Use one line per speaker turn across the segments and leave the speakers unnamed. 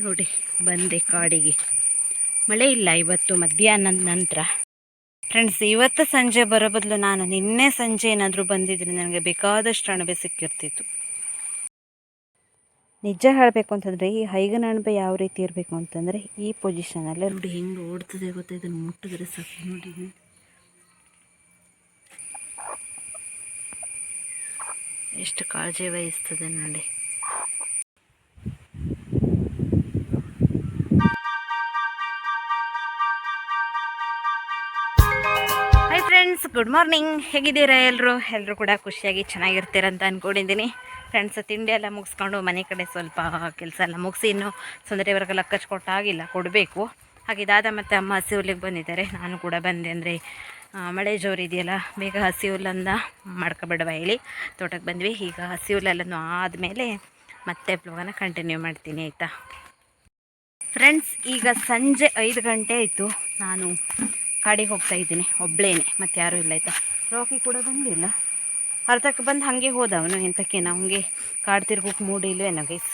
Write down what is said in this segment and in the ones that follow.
ನೋಡಿ, ಬಂದೆ ಕಾಡಿಗೆ. ಮಳೆ ಇಲ್ಲ ಇವತ್ತು, ಮಧ್ಯಾಹ್ನ ನಂತರ. ಫ್ರೆಂಡ್ಸ್ ಇವತ್ತು ಸಂಜೆ ಬರೋ ಬದಲು ನಾನು ನಿನ್ನೆ ಸಂಜೆ ಏನಾದರೂ ಬಂದಿದ್ರೆ ನನಗೆ ಬೇಕಾದಷ್ಟು ಅಣಬೆ ಸಿಕ್ಕಿರ್ತಿತ್ತು. ನಿಜ ಹೇಳಬೇಕು ಅಂತಂದರೆ, ಈ ಹೈಗನ ಅಣಬೆ ಯಾವ ರೀತಿ ಇರಬೇಕು ಅಂತಂದರೆ, ಈ ಪೊಸಿಷನಲ್ಲೇ ನೋಡಿ, ಹೆಂಗೆ ಓಡ್ತದೆ ಗೊತ್ತಾ? ಇದನ್ನು ಮುಟ್ಟಿದ್ರೆ ಸಾಕು, ನೋಡಿ ಎಷ್ಟು ಕಾಳಜಿ ವಹಿಸ್ತದೆ ನೋಡಿ. ಗುಡ್ ಮಾರ್ನಿಂಗ್ ಹೇಗಿದ್ದೀರಾ ಎಲ್ಲರೂ ಎಲ್ಲರೂ ಕೂಡ ಖುಷಿಯಾಗಿ ಚೆನ್ನಾಗಿರ್ತೀರಂತ ಅಂದ್ಕೊಂಡಿದ್ದೀನಿ ಫ್ರೆಂಡ್ಸ್ ತಿಂಡಿ ಎಲ್ಲ ಮುಗಿಸ್ಕೊಂಡು ಮನೆ ಕಡೆ ಸ್ವಲ್ಪ ಕೆಲಸ ಎಲ್ಲ ಮುಗಿಸಿ ಇನ್ನು ಸುಂದರಿಯವರೆಗೆಲ್ಲ ಕಚ್ಕೊಟ್ಟಾಗಿಲ್ಲ ಕೊಡಬೇಕು. ಹಾಗೆ ದಾದ ಮತ್ತು ಅಮ್ಮ ಹಸಿ ಹುಲ್ಲಿಗೆ ಬಂದಿದ್ದಾರೆ. ನಾನು ಕೂಡ ಬಂದೆ ಅಂದರೆ ಮಳೆ ಜೋರು ಇದೆಯಲ್ಲ, ಬೇಗ ಹಸಿ ಹುಲ್ಲನ್ನು ಮಾಡ್ಕೊಬೇಡವ ಹೇಳಿ ತೋಟಕ್ಕೆ ಬಂದ್ವಿ. ಈಗ ಹಸಿ ಹುಲ್ಲೆಲ್ಲನೂ ಆದಮೇಲೆ ಮತ್ತೆ ಪ್ಲೋಗನ ಕಂಟಿನ್ಯೂ ಮಾಡ್ತೀನಿ, ಆಯಿತಾ? ಫ್ರೆಂಡ್ಸ್ ಈಗ ಸಂಜೆ ಐದು ಗಂಟೆ ಆಯಿತು. ನಾನು ಕಾಡಿಗೆ ಹೋಗ್ತಾ ಇದ್ದೀನಿ. ಒಬ್ಳೇನೆ, ಮತ್ತು ಯಾರೂ ಇಲ್ಲ ಆಯಿತಾ? ರಾಕಿ ಕೂಡ ಬಂದಿಲ್ಲ. ಅರ್ಧಕ್ಕೆ ಬಂದು ಹಾಗೆ ಹೋದ ಅವನು. ಎಂತಕ್ಕೆ ನಮಗೆ ಕಾಡು ತಿರ್ಗೋಕೆ ಮೂಡಿ ಇಲ್ವೇನೋ ಗೈಸ್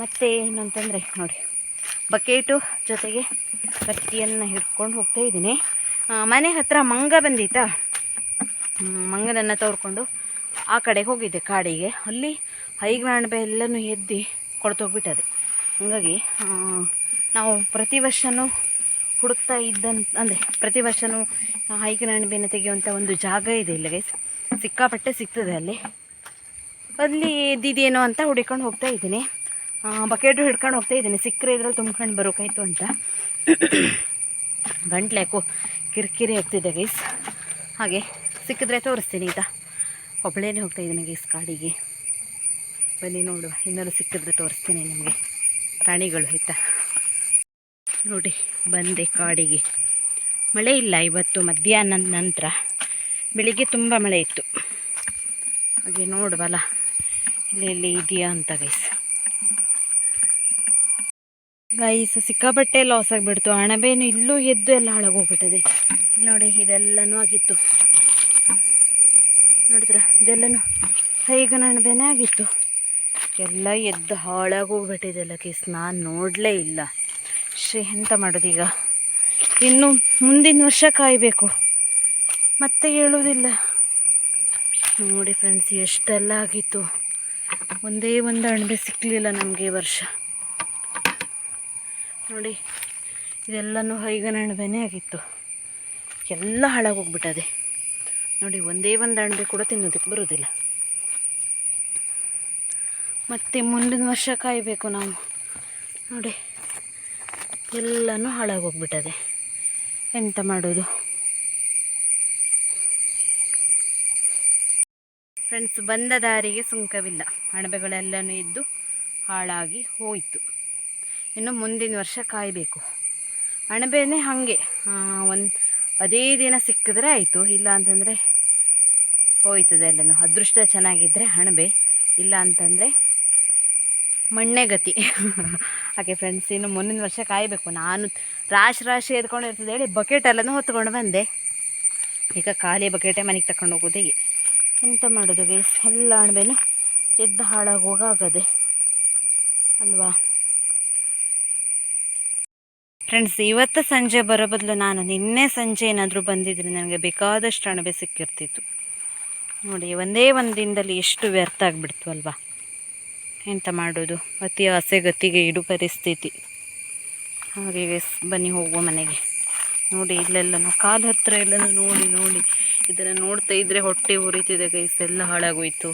ಮತ್ತು ಏನಂತಂದರೆ ನೋಡಿ ಬಕೆಟು ಜೊತೆಗೆ ಕತ್ತಿಯನ್ನು ಹಿಡ್ಕೊಂಡು ಹೋಗ್ತಾ ಇದ್ದೀನಿ. ಮನೆ ಹತ್ರ ಮಂಗ ಬಂದಿತ್ತಾ? ಮಂಗನನ್ನ ತೋರ್ಕೊಂಡು ಆ ಕಡೆಗೆ ಹೋಗಿದ್ದೆ ಕಾಡಿಗೆ. ಅಲ್ಲಿ ಹೈಗ್ರಾಣಬೆ ಎಲ್ಲನೂ ಎದ್ದು ಕೊಡ್ತೋಗ್ಬಿಟ್ಟದೆ. ಹಾಗಾಗಿ ನಾವು ಪ್ರತಿ ವರ್ಷವೂ ಹುಡುಕ್ತಾ ಇದ್ದಂತ ಅಂದರೆ ಪ್ರತಿ ವರ್ಷವೂ ಹೈಗ್ರಾಣಬೆನ ತೆಗೆಯುವಂಥ ಒಂದು ಜಾಗ ಇದೆ ಇಲ್ಲ ಗೈಸ್ ಸಿಕ್ಕಾಪಟ್ಟೆ ಸಿಗ್ತದೆ ಅಲ್ಲಿ. ಅಲ್ಲಿ ಇದ್ದಿದೇನೋ ಅಂತ ಹುಡುಕೊಂಡು ಹೋಗ್ತಾ ಇದ್ದೀನಿ. ಬಕೆಟು ಹಿಡ್ಕೊಂಡು ಹೋಗ್ತಾ ಇದ್ದೀನಿ. ಸಿಕ್ಕರೆ ಇದ್ರಲ್ಲಿ ತುಂಬ್ಕೊಂಡು ಬರೋಕಾಯ್ತು ಅಂತ. ಗಂಟ್ಲು ಯಾಕೋ ಕಿರಿಕಿರಿ ಆಗ್ತಿದೆ ಗೈಸ್ ಹಾಗೆ ಸಿಕ್ಕಿದ್ರೆ ತೋರಿಸ್ತೀನಿ ಈಗ. ಒಬ್ಬಳೇನೆ ಹೋಗ್ತಾ ಇದ್ದೀನಿ ಗೈಸ್ ಕಾಡಿಗೆ. ಬನ್ನಿ ನೋಡುವ. ಇನ್ನೂ ಸಿಕ್ಕಿದ್ರೆ ತೋರಿಸ್ತೀನಿ ನಿಮಗೆ. ಪ್ರಾಣಿಗಳು ಆಯಿತಾ? ನೋಡಿ, ಬಂದೆ ಕಾಡಿಗೆ. ಮಳೆ ಇಲ್ಲ ಇವತ್ತು, ಮಧ್ಯಾಹ್ನ ನಂತರ. ಬೆಳಿಗ್ಗೆ ತುಂಬ ಮಳೆ ಇತ್ತು. ಹಾಗೆ ನೋಡುವಲ್ಲ, ಇಲ್ಲಿ ಇದೆಯಾ ಅಂತ ಗೈಸ್ ಗೈಸ್ ಸಿಕ್ಕಾಪಟ್ಟೆ ಲಾಸ್ ಆಗಿಬಿಡ್ತು. ಅಣಬೇನು ಇಲ್ಲೂ ಎದ್ದು ಎಲ್ಲ ಹಾಳಾಗೋಗ್ಬಿಟ್ಟದೆ. ನೋಡಿ, ಇದೆಲ್ಲನೂ ಆಗಿತ್ತು. ನೋಡಿದ್ರ? ಇದೆಲ್ಲನೂ ಹೈಗನ ಅಣಬೆನೇ ಆಗಿತ್ತು. ಎಲ್ಲ ಎದ್ದು ಹಾಳಾಗೋಗ್ಬಿಟ್ಟಿದೆಲ್ಲ ಕೇಸ್ ನಾನು ನೋಡಲೇ ಇಲ್ಲ. ಶ್ರೀ ಎಂತ ಮಾಡೋದು ಈಗ? ಇನ್ನು ಮುಂದಿನ ವರ್ಷ ಕಾಯಬೇಕು. ಮತ್ತೆ ಹೇಳೋದಿಲ್ಲ ನೋಡಿ ಫ್ರೆಂಡ್ಸ್ ಎಷ್ಟೆಲ್ಲ ಆಗಿತ್ತು. ಒಂದೇ ಒಂದು ಅಣಬೆ ಸಿಕ್ಕಲಿಲ್ಲ ನಮಗೆ ವರ್ಷ. ನೋಡಿ, ಇದೆಲ್ಲನೂ ಹೈಗನ ಅಣಬೆನೇ ಆಗಿತ್ತು. ಎಲ್ಲ ಹಾಳಾಗೋಗ್ಬಿಟ್ಟದೆ. ನೋಡಿ, ಒಂದೇ ಒಂದು ಅಣಬೆ ಕೂಡ ತಿನ್ನೋದಕ್ಕೆ ಬರೋದಿಲ್ಲ ಮತ್ತೆ ಮುಂದಿನ ವರ್ಷ ಕಾಯಬೇಕು ನಾವು. ನೋಡಿ. ಎಲ್ಲನೂ ಹಾಳಾಗೋಗ್ಬಿಟ್ಟದೆ. ಎಂತ ಮಾಡೋದು? ಫ್ರೆಂಡ್ಸ್ ಬಂದ ದಾರಿಗೆ ಸುಂಕವಿಲ್ಲ. ಅಣಬೆಗಳೆಲ್ಲನೂ ಇದ್ದು ಹಾಳಾಗಿ ಹೋಯಿತು. ಇನ್ನು ಮುಂದಿನ ವರ್ಷ ಕಾಯಬೇಕು. ಅಣಬೆನೇ ಹಾಗೆ. ಒಂದು ಅದೇ ದಿನ ಸಿಕ್ಕಿದ್ರೆ ಆಯಿತು. ಇಲ್ಲ ಅಂತಂದರೆ ಹೋಯ್ತದೆ ಎಲ್ಲನೂ. ಅದೃಷ್ಟ ಚೆನ್ನಾಗಿದ್ದರೆ ಅಣಬೆ. ಇಲ್ಲ ಅಂತಂದರೆ ಮಣ್ಣೆ ಗತಿ. ಹಾಗೆ ಫ್ರೆಂಡ್ಸ್ ಇನ್ನು ಮುಂದಿನ ವರ್ಷ ಕಾಯಬೇಕು. ನಾನು ರಾಶಿ ರಾಶಿ ಎದ್ಕೊಂಡು ಇರ್ತದೆ ಹೇಳಿ ಬಕೆಟ್ ಎಲ್ಲನೂ ಹೊತ್ಕೊಂಡು ಬಂದೆ. ಈಗ ಖಾಲಿ ಬಕೆಟೇ ಮನೆಗೆ ತಗೊಂಡು ಹೋಗೋದು ಹೀಗೆ ಎಂತ ಮಾಡೋದು ಗೈಸ್ ಎಲ್ಲ ಅಣಬೇನು ಎದ್ದು ಹಾಳಾಗೋಗಾಗದೆ ಅಲ್ವಾ? ಫ್ರೆಂಡ್ಸ್ ಇವತ್ತು ಸಂಜೆ ಬರೋ ಬದಲು ನಾನು ನಿನ್ನೆ ಸಂಜೆ ಏನಾದರೂ ಬಂದಿದ್ರೆ ನನಗೆ ಬೇಕಾದಷ್ಟು ಅಣಬೆ ಸಿಕ್ಕಿರ್ತಿತ್ತು. ನೋಡಿ, ಒಂದೇ ಒಂದು ದಿನದಲ್ಲಿ ಎಷ್ಟು ವ್ಯರ್ಥ ಆಗಿಬಿಡ್ತು ಅಲ್ವಾ? ಎಂತ ಮಾಡೋದು? ಅತಿ ಆಸೆ ಗತಿಗೆ ಇಡು ಪರಿಸ್ಥಿತಿ. ಹಾಗೆ ಬನ್ನಿ ಹೋಗುವ ಮನೆಗೆ. ನೋಡಿ, ಇಲ್ಲೆಲ್ಲನೂ ಕಾಲು ಹತ್ರ ಎಲ್ಲನೂ ನೋಡಿ ನೋಡಿ. ಇದನ್ನು ನೋಡ್ತಾ ಇದ್ರೆ ಹೊಟ್ಟೆ ಉರಿತಿದೆ ಗೈಸ್, ಎಲ್ಲ ಹಾಳಾಗೋಯ್ತು.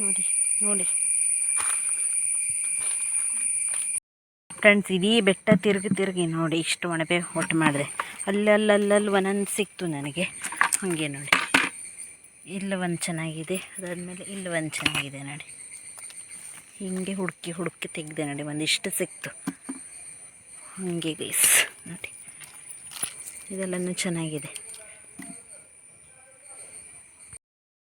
ನೋಡಿ ನೋಡಿ. ಫ್ರೆಂಡ್ಸ್ ಇಡೀ ಬೆಟ್ಟ ತಿರುಗಿ ತಿರುಗಿ ನೋಡಿ, ಇಷ್ಟು ಒಣಬೆ ಒಟ್ಟು ಮಾಡಿದೆ ಅಲ್ಲಲ್ಲಲ್ಲಲ್ಲಿ ಒಂದೊಂದು ಸಿಕ್ತು ನನಗೆ. ಹಾಗೆ ನೋಡಿ. ಇಲ್ಲಿ ಒಂದು ಚೆನ್ನಾಗಿದೆ. ಅದಾದಮೇಲೆ ಇಲ್ಲಿ ಒಂದು ಚೆನ್ನಾಗಿದೆ ನೋಡಿ. ಹಿಂಗೆ ಹುಡುಕಿ ಹುಡುಕಿ ತೆಗೆದೆ ನೋಡಿ, ಒಂದಿಷ್ಟು ಸಿಕ್ತು. ಹಂಗೆ ಗೈಸ್ ನೋಡಿ. ಇದೆಲ್ಲನೂ ಚೆನ್ನಾಗಿದೆ.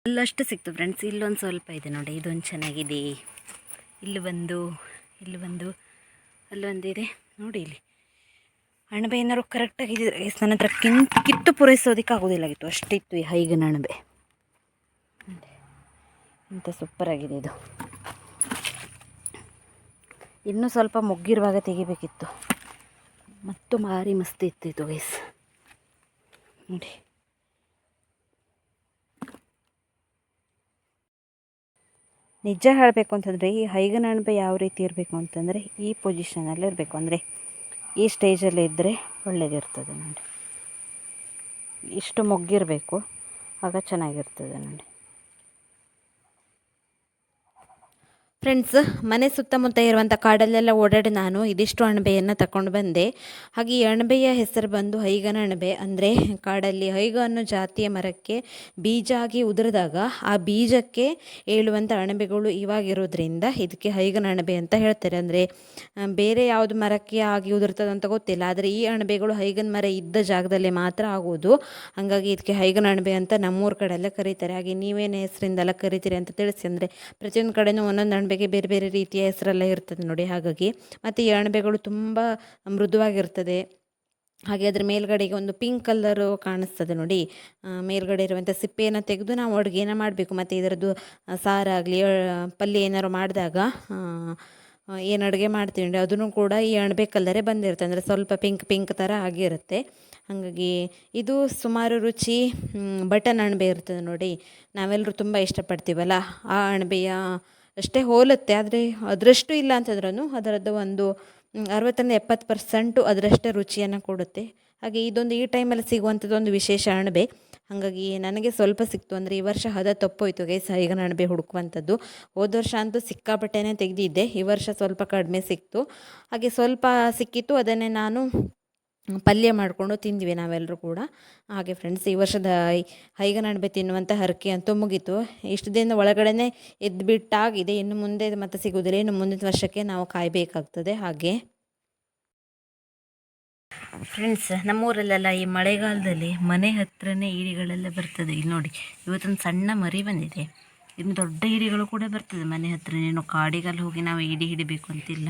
ಅಲ್ಲಷ್ಟು ಸಿಕ್ತು ಫ್ರೆಂಡ್ಸ್ ಇಲ್ಲೊಂದು ಸ್ವಲ್ಪ ಇದೆ ನೋಡಿ, ಇದೊಂದು ಚೆನ್ನಾಗಿದೆ. ಇಲ್ಲಿ ಒಂದು ಇಲ್ಲಿ ಒಂದು ಅಲ್ಲೊಂದಿದೆ ನೋಡಿ ಇಲ್ಲಿ. ಅಣಬೆ ಏನಾದ್ರು ಕರೆಕ್ಟಾಗಿದ್ದರೆ ಗೈಸ್ ನನ್ನ ಹತ್ರ ಕಿನ್ ಕಿತ್ತು ಪೂರೈಸೋದಕ್ಕೆ ಆಗೋದಿಲ್ಲಾಗಿತ್ತು ಅಷ್ಟಿತ್ತು ಈ ಹೈಗನ ಅಣಬೆ. ಸೂಪರ್ ಸೂಪರಾಗಿದೆ ಇದು. ಇನ್ನೂ ಸ್ವಲ್ಪ ಮುಗ್ಗಿರುವಾಗ ತೆಗಿಬೇಕಿತ್ತು. ಮತ್ತು ಮಾರಿ ಮಸ್ತ್ ಇತ್ತಿತ್ತು ಗೈಸ್ ನೋಡಿ. ನಿಜ ಹೇಳಬೇಕು ಅಂತಂದರೆ ಈ ಹೈಗನ ಅಣಬೆ ಯಾವ ರೀತಿ ಇರಬೇಕು ಅಂತಂದರೆ ಈ ಪೊಸಿಷನಲ್ಲಿ ಇರಬೇಕು. ಅಂದರೆ ಈ ಸ್ಟೇಜಲ್ಲಿ ಇದ್ದರೆ ಒಳ್ಳೆಯದಿರ್ತದೆ ನೋಡಿ. ಇಷ್ಟು ಮೊಗ್ಗಿರಬೇಕು, ಆಗ ಚೆನ್ನಾಗಿರ್ತದೆ ನೋಡಿ. ಫ್ರೆಂಡ್ಸ್ ಮನೆ ಸುತ್ತಮುತ್ತ ಇರುವಂಥ ಕಾಡಲ್ಲೆಲ್ಲ ಓಡಾಡಿ ನಾನು ಇದಿಷ್ಟು ಅಣಬೆಯನ್ನು ತಗೊಂಡು ಬಂದೆ. ಹಾಗೆ ಈ ಅಣಬೆಯ ಹೆಸರು ಬಂದು ಹೈಗನ ಅಣಬೆ. ಅಂದರೆ ಕಾಡಲ್ಲಿ ಹೈಗ ಅನ್ನೋ ಜಾತಿಯ ಮರಕ್ಕೆ ಬೀಜ ಆಗಿ ಉದುರಿದಾಗ ಆ ಬೀಜಕ್ಕೆ ಏಳುವಂಥ ಅಣಬೆಗಳು ಇವಾಗಿರೋದ್ರಿಂದ ಇದಕ್ಕೆ ಹೈಗನ ಅಣಬೆ ಅಂತ ಹೇಳ್ತಾರೆ. ಅಂದರೆ ಬೇರೆ ಯಾವುದು ಮರಕ್ಕೆ ಆಗಿ ಉದುರ್ತದೆ ಅಂತ ಗೊತ್ತಿಲ್ಲ. ಆದರೆ ಈ ಅಣಬೆಗಳು ಹೈಗನ ಮರ ಇದ್ದ ಜಾಗದಲ್ಲಿ ಮಾತ್ರ ಆಗೋದು. ಹಾಗಾಗಿ ಇದಕ್ಕೆ ಹೈಗನ ಅಣಬೆ ಅಂತ ನಮ್ಮೂರ ಕಡೆಯೆಲ್ಲ ಕರೀತಾರೆ. ಹಾಗೆ ನೀವೇನು ಹೆಸರಿಂದೆಲ್ಲ ಕರಿತೀರಿ ಅಂತ ತಿಳಿಸಿ. ಅಂದರೆ, ಪ್ರತಿಯೊಂದು ಕಡೆಯೂ ಒಂದೊಂದು ಅಣಬೆಗೆ ಬೇರೆ ಬೇರೆ ರೀತಿಯ ಹೆಸರೆಲ್ಲ ಇರ್ತದೆ ನೋಡಿ ಹಾಗಾಗಿ. ಮತ್ತು ಈ ಅಣಬೆಗಳು ತುಂಬ ಮೃದುವಾಗಿರ್ತದೆ. ಹಾಗೆ ಅದ್ರ ಮೇಲ್ಗಡೆಗೆ ಒಂದು ಪಿಂಕ್ ಕಲ್ಲರು ಕಾಣಿಸ್ತದೆ ನೋಡಿ. ಮೇಲ್ಗಡೆ ಇರುವಂಥ ಸಿಪ್ಪೆಯನ್ನು ತೆಗೆದು ನಾವು ಅಡುಗೆನ ಮಾಡಬೇಕು. ಮತ್ತು ಇದರದ್ದು ಸಾರಾಗಲಿ ಪಲ್ಯ ಏನಾದ್ರು ಮಾಡಿದಾಗ ಏನು ಅಡುಗೆ ಮಾಡ್ತೀವಿ ಅದನ್ನು ಕೂಡ ಈ ಅಣಬೆ ಕಲ್ಲರೇ ಬಂದಿರುತ್ತೆ. ಅಂದರೆ ಸ್ವಲ್ಪ ಪಿಂಕ್ ಪಿಂಕ್ ಥರ ಆಗಿರುತ್ತೆ. ಹಾಗಾಗಿ ಇದು ಸುಮಾರು ರುಚಿ ಬಟನ್ ಅಣಬೆ ಇರ್ತದೆ ನೋಡಿ. ನಾವೆಲ್ಲರೂ ತುಂಬ ಇಷ್ಟಪಡ್ತೀವಲ್ಲ ಆ ಅಣಬೆಯ ಅಷ್ಟೇ ಹೋಲುತ್ತೆ, ಆದರೆ ಅದರಷ್ಟು ಇಲ್ಲ ಅಂತಂದ್ರೂ ಅದರದ್ದು ಒಂದು ಅರವತ್ತರಿಂದ ಎಪ್ಪತ್ತು ಪರ್ಸೆಂಟು ಅದರಷ್ಟೇ ರುಚಿಯನ್ನು ಕೊಡುತ್ತೆ. ಹಾಗೆ ಇದೊಂದು ಈ ಟೈಮಲ್ಲಿ ಸಿಗುವಂಥದ್ದು ಒಂದು ವಿಶೇಷ ಅಣಬೆ. ಹಾಗಾಗಿ ನನಗೆ ಸ್ವಲ್ಪ ಸಿಕ್ತು ಅಂದರೆ ಈ ವರ್ಷ ಹದ ತಪ್ಪೋಯ್ತು ಗೈಸ್, ಈಗ ಅಣಬೆ ಹುಡುಕುವಂಥದ್ದು ಹೋದ ವರ್ಷ ಅಂತೂ ಸಿಕ್ಕಾಪಟ್ಟೆನೇ ತೆಗೆದಿದ್ದೆ, ಈ ವರ್ಷ ಸ್ವಲ್ಪ ಕಡಿಮೆ ಸಿಕ್ತು. ಹಾಗೆ ಸ್ವಲ್ಪ ಸಿಕ್ಕಿತ್ತು, ಅದನ್ನೇ ನಾನು ಪಲ್ಯ ಮಾಡಿಕೊಂಡು ತಿಂದ್ವಿ ನಾವೆಲ್ಲರೂ ಕೂಡ. ಹಾಗೆ ಫ್ರೆಂಡ್ಸ್ ಈ ವರ್ಷದ ಹೈ- ಹೈಗನ ಅಣಬೆ ತಿನ್ನುವಂಥ ಹರಕೆ ಅಂತೂ ಮುಗೀತು. ಇಷ್ಟು ದಿನ ಎದ್ದು ಎದ್ಬಿಟ್ಟಾಗಿದೆ. ಇನ್ನು ಮುಂದೆ ಮತ್ತೆ ಸಿಗೋದಿಲ್ಲ. ಇನ್ನು ಮುಂದಿನ ವರ್ಷಕ್ಕೆ ನಾವು ಕಾಯಬೇಕಾಗ್ತದೆ. ಹಾಗೆ. ಫ್ರೆಂಡ್ಸ್ ನಮ್ಮೂರಲ್ಲೆಲ್ಲ ಈ ಮಳೆಗಾಲದಲ್ಲಿ ಮನೆ ಹತ್ರನೇ ಈಡಿಗಳೆಲ್ಲ ಬರ್ತದೆ. ಇಲ್ಲಿ ನೋಡಿ, ಇವತ್ತೊಂದು ಸಣ್ಣ ಮರಿ ಬಂದಿದೆ. ಇನ್ನು ದೊಡ್ಡ ಈಡಿಗಳು ಕೂಡ ಬರ್ತದೆ ಮನೆ ಹತ್ರ ಏನು ಕಾಡಿಗಲ್ಲಿ ಹೋಗಿ ನಾವು ಈಡಿ ಹಿಡಿಬೇಕು ಅಂತಿಲ್ಲ.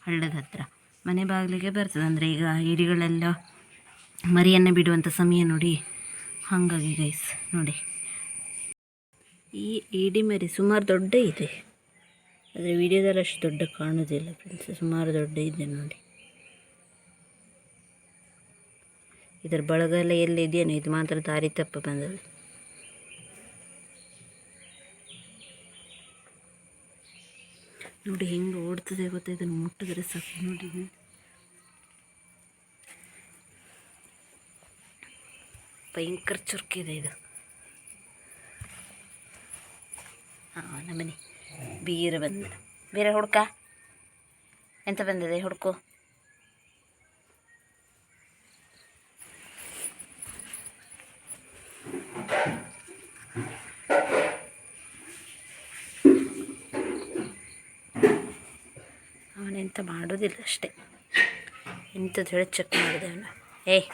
ಹಳ್ಳದ ಹತ್ರ. ಮನೆ ಬಾಗಿಲಿಗೆ ಬರ್ತದೆ. ಅಂದರೆ ಈಗ ಇಡಿಗಳೆಲ್ಲ ಮರಿಯನ್ನು ಬಿಡುವಂಥ ಸಮಯ ನೋಡಿ. ಹಾಗಾಗಿ ಗೈಸ್ ನೋಡಿ. ಈ ಇಡಿ ಮರಿ ಸುಮಾರು ದೊಡ್ಡ ಇದೆ. ಆದರೆ ವಿಡಿಯೋದಲ್ಲಿ ಅಷ್ಟು ದೊಡ್ಡ ಕಾಣೋದಿಲ್ಲ ಫ್ರೆಂಡ್ಸ್ ಸುಮಾರು ದೊಡ್ಡ ಇದೆ ನೋಡಿ. ಇದರ ಬಳಗಲ್ಲ ಎಲ್ಲ ಎಲ್ಲಿ ಇದು ಮಾತ್ರ ದಾರಿ ತಪ್ಪ ಬಂದದ್ದು. ನೋಡಿ ಹೆಂಗೆ ಓಡ್ತದೆ ಗೊತ್ತಾ? ಇದನ್ನು ಮುಟ್ಟಿದ್ರೆ ಸಾಕು ನೋಡಿ. ಭಯಂಕರ ಚುರುಕಿದೆ ಇದು ಹಾಂ, ನಮ್ಮನೆ ಬೀರ ಬಂದ ಬೇರೆ ಹುಡ್ಕ? ಎಂತ ಬಂದಿದೆ ಹುಡ್ಕು? ಮಾಡೋದಿಲ್ಲ ಅಷ್ಟೇ. ಇಂಥದ್ದು ಹೇಳಿ ಚೆಕ್ ಮಾಡಿದೆ ಅವನು. ಏಯ್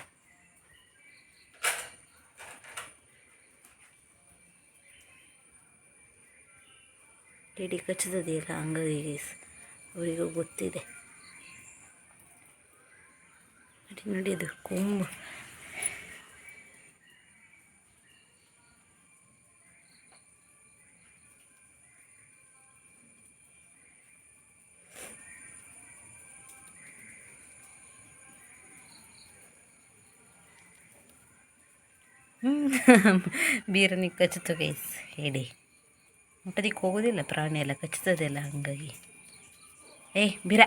ಡಿಡಿ ಕಚ್ಚದಿಲ್ಲ ಹಂಗಾಗಿ ಅವರಿಗೂ ಗೊತ್ತಿದೆ. ನೋಡಿ ನೋಡಿ ಅದು ಕೊಂಬು ಬೀರನಿಗೆ ಕಚ್ಚಿತು ಗೈಸ್ ಹೇಳಿ. ಮುಟ್ಟದಿಕ್ಕೆ ಹೋಗೋದಿಲ್ಲ, ಪ್ರಾಣಿ ಎಲ್ಲ ಕಚ್ಚುತ್ತದೆಲ್ಲ ಹಂಗಾಗಿ. ಏಯ್ ಬೀರ.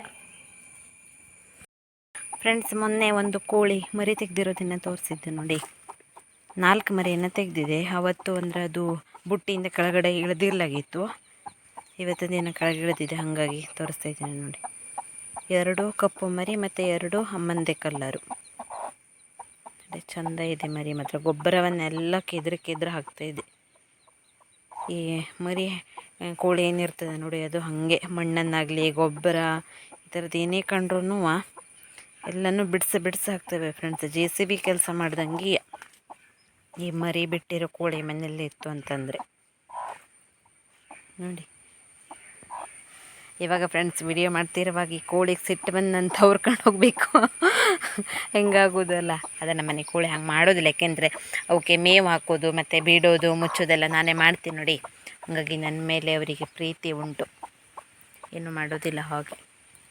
ಫ್ರೆಂಡ್ಸ್ ಮೊನ್ನೆ ಒಂದು ಕೋಳಿ ಮರಿ ತೆಗೆದಿರೋದನ್ನು ತೋರಿಸಿದ್ದೆ ನೋಡಿ. ನಾಲ್ಕು ಮರಿಯನ್ನು ತೆಗೆದಿದೆ. ಅವತ್ತು ಅಂದರೆ ಅದು ಬುಟ್ಟಿಯಿಂದ ಕೆಳಗಡೆ ಇಳಿದಿರ್ಲಾಗಿತ್ತು. ಇವತ್ತು ದಿನ ಕೆಳಗೆ ಇಳಿದಿದೆ, ಹಾಗಾಗಿ ತೋರಿಸ್ತಾ ಇದ್ದೀನಿ ನೋಡಿ. ಎರಡು ಕಪ್ಪು ಮರಿ ಮತ್ತು ಎರಡು ಅಮ್ಮಂದೆ ಕಲ್ಲರು. ಚಂದ ಇದೆ ಮರಿ ಮಾತ್ರ ಗೊಬ್ಬರವನ್ನೆಲ್ಲ ಕೆದ್ರೆ ಕೆದ್ರೆ ಹಾಕ್ತಾ ಇದೆ. ಈ ಮರಿ ಕೋಳಿ ಏನಿರ್ತದೆ ನೋಡಿ, ಅದು ಹಾಗೆ ಮಣ್ಣನ್ನಾಗಲಿ, ಗೊಬ್ಬರ, ಈ ಥರದ್ದು ಏನೇ ಕಂಡ್ರೂ ಎಲ್ಲನೂ ಬಿಡಿಸಿ ಬಿಡಿಸಿ ಹಾಕ್ತೇವೆ ಫ್ರೆಂಡ್ಸ್ ಜೆ ಸಿ ಬಿ ಕೆಲಸ ಮಾಡ್ದಂಗೆ ಈ ಮರಿ ಬಿಟ್ಟಿರೋ ಕೋಳಿ ಮನೆಯಲ್ಲೇ ಇತ್ತು ಅಂತಂದರೆ. ನೋಡಿ. ಇವಾಗ ಫ್ರೆಂಡ್ಸ್ ವಿಡಿಯೋ ಮಾಡ್ತಿರುವಾಗ ಈ ಕೋಳಿಗೆ ಸಿಟ್ಟು ಬಂದು ಬಂದಂತ ತವ್ರ್ಕೊಂಡು ಹೋಗಬೇಕು. ಹೆಂಗಾಗೋದಲ್ಲ? ಅದ ನಮ್ಮ ಮನೆ ಕೋಳಿ ಹಂಗೆ ಮಾಡೋದಿಲ್ಲ. ಯಾಕೆಂದರೆ ಅವಕ್ಕೆ ಮೇವು ಹಾಕೋದು, ಮತ್ತು ಬಿಡೋದು, ಮುಚ್ಚೋದೆಲ್ಲ ನಾನೇ ಮಾಡ್ತೀನಿ ನೋಡಿ. ಹಾಗಾಗಿ ನನ್ನ ಮೇಲೆ ಅವರಿಗೆ ಪ್ರೀತಿ ಉಂಟು. ಏನು ಮಾಡೋದಿಲ್ಲ ಹಾಗೆ.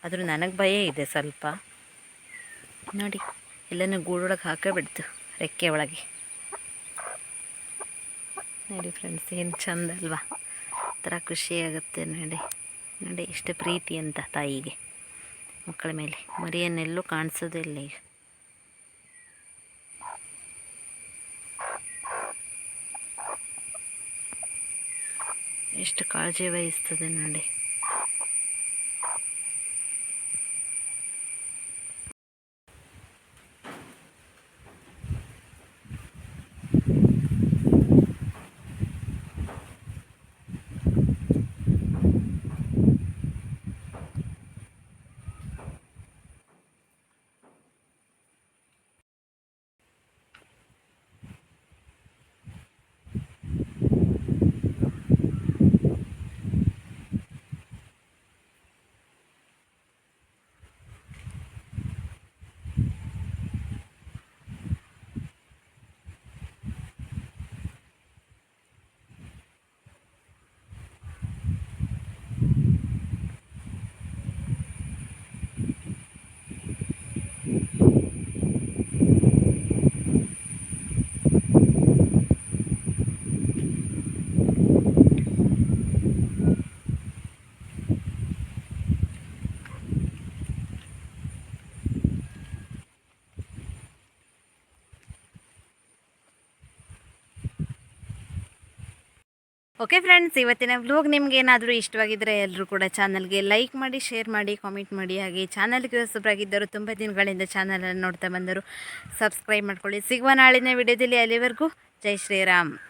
ಆದರೂ ನನಗೆ ಭಯ ಇದೆ ಸ್ವಲ್ಪ. ನೋಡಿ, ಎಲ್ಲನೂ ಗೂಡೊಳಗೆ ಹಾಕೇ ಬಿಡ್ತು ರೆಕ್ಕೆ ಒಳಗೆ. ನೋಡಿ ಫ್ರೆಂಡ್ಸ್ ಏನು ಚಂದ ಅಲ್ವಾ? ಥರ ಖುಷಿಯಾಗುತ್ತೆ ನೋಡಿ. ನೋಡಿ ಎಷ್ಟು ಪ್ರೀತಿ ಅಂತ ತಾಯಿಗೆ. ಮಕ್ಕಳ ಮೇಲೆ ಮರಿಯನ್ನೆಲ್ಲೂ ಕಾಣಿಸೋದಿಲ್ಲ ಈಗ. ಎಷ್ಟು ಕಾಳಜಿ ವಹಿಸ್ತದೆ ನೋಡಿ. ಓಕೆ ಫ್ರೆಂಡ್ಸ್ ಇವತ್ತಿನ ವ್ಲೋಗ್ ನಿಮ್ಗೆ ಏನಾದರೂ ಇಷ್ಟವಾಗಿದ್ದರೆ ಎಲ್ಲರೂ ಕೂಡ ಚಾನಲ್ಗೆ ಲೈಕ್ ಮಾಡಿ ಶೇರ್ ಮಾಡಿ ಕಾಮೆಂಟ್ ಮಾಡಿ. ಹಾಗೆ ಚಾನಲ್ಗೆ ಹೊಸಬರಾಗಿದ್ದರು ತುಂಬ ದಿನಗಳಿಂದ ಚಾನಲನ್ನು ನೋಡ್ತಾ ಬಂದರು. ಸಬ್ಸ್ಕ್ರೈಬ್ ಮಾಡ್ಕೊಳ್ಳಿ. ಸಿಗುವ ನಾಳಿನ ವಿಡಿಯೋದಲ್ಲಿ ಅಲ್ಲಿವರೆಗೂ ಜೈ ಶ್ರೀರಾಮ್.